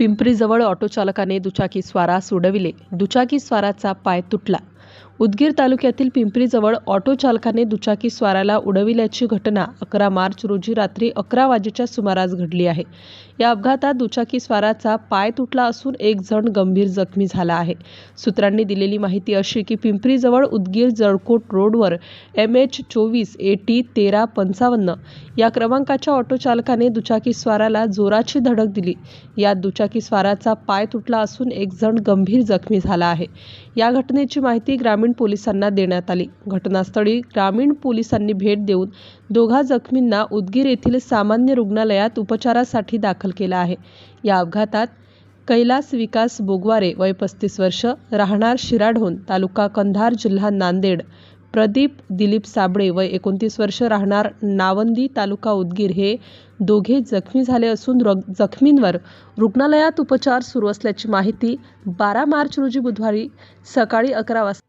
पिंपरीजवळ ऑटोचालकाने दुचाकी स्वारास उडविले. दुचाकी स्वाराचा पाय तुटला. उदगीर तालुक्यातील पिंपरीजवळ ऑटो चालकाने दुचाकी स्वाराला उडविल्याची घटना अकरा मार्च रोजी रात्री अकरा वाजेच्या सुमारास घडली आहे. या अपघातात दुचाकी स्वाराचा पाय तुटला असून एक जण गंभीर जखमी झाला आहे. सूत्रांनी दिलेली माहिती अशी की पिंपरीजवळ उदगीर जळकोट रोडवर एम एच चोवीस ए टी तेरा पंचावन्न या क्रमांकाच्या ऑटो चालकाने दुचाकी स्वाराला जोराची धडक दिली. यात दुचाकी स्वाराचा पाय तुटला असून एक जण गंभीर जखमी झाला आहे. या घटनेची माहिती ग्रामीण पोलिसांना देण्यात आली. घटनास्थळी ग्रामीण पोलिसांनी भेट देऊन दोघा जखमींना उदगीर येथील सामान्य रुग्णालयात उपचारासाठी दाखल केलं आहे. या अपघातात कैलास विकास बोगवारे वय पस्तीस वर्ष राहणार शिराढोण तालुका कंधार जिल्हा नांदेड प्रदीप दिलीप साबळे वय एकोणतीस वर्ष राहणार नावंदी तालुका उदगीर हे दोघे जखमी झाले असून जखमींवर रुग्णालयात उपचार सुरू असल्याची माहिती बारा मार्च रोजी बुधवारी सकाळी अकरा वाजता